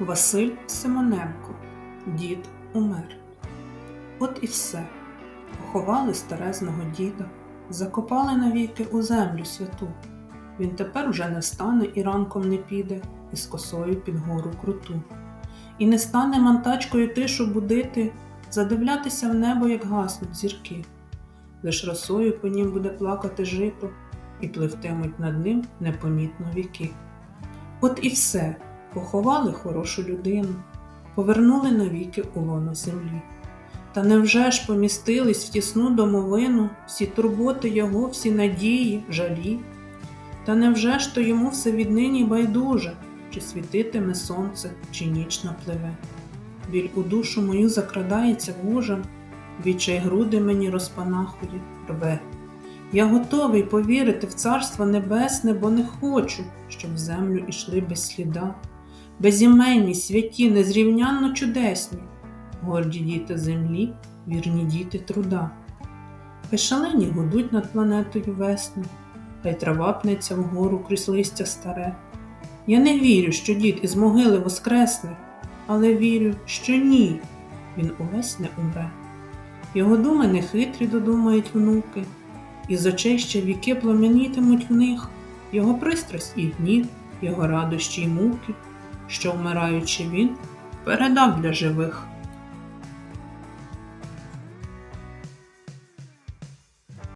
Василь Симоненко, дід умер. От і все. Поховали старезного діда, закопали навіки у землю святу. Він тепер уже не встане і ранком не піде, із косою під гору круту. І не стане мантачкою тишу будити, задивлятися в небо, як гаснуть зірки. Лиш росою по нім буде плакати жито, і пливтимуть над ним непомітно віки. От і все, поховали хорошу людину, повернули навіки у лоно землі. Та невже ж помістились в тісну домовину всі турботи його, всі надії, жалі? Та невже ж то йому все віднині байдуже, чи світитиме сонце, чи ніч напливе? Біль у душу мою закрадається вужем, відчай груди мені розпанахує, рве. Я готовий повірити в царство небесне, бо не хочу, щоб в землю ішли без сліда, безіменні, святі, незрівнянно чудесні, горді діти землі, вірні діти труда. Хай шалені гудуть над планетою весни, хай трава пнеться вгору крізь листя старе. Я не вірю, що дід із могили воскресне, але вірю, що ні, він увесь не умре. Його думи нехитрі додумають внуки, і з очей ще віки пламенітимуть в них, його пристрасть і гнів, його радощі й муки, що вмираючи він, передав для живих.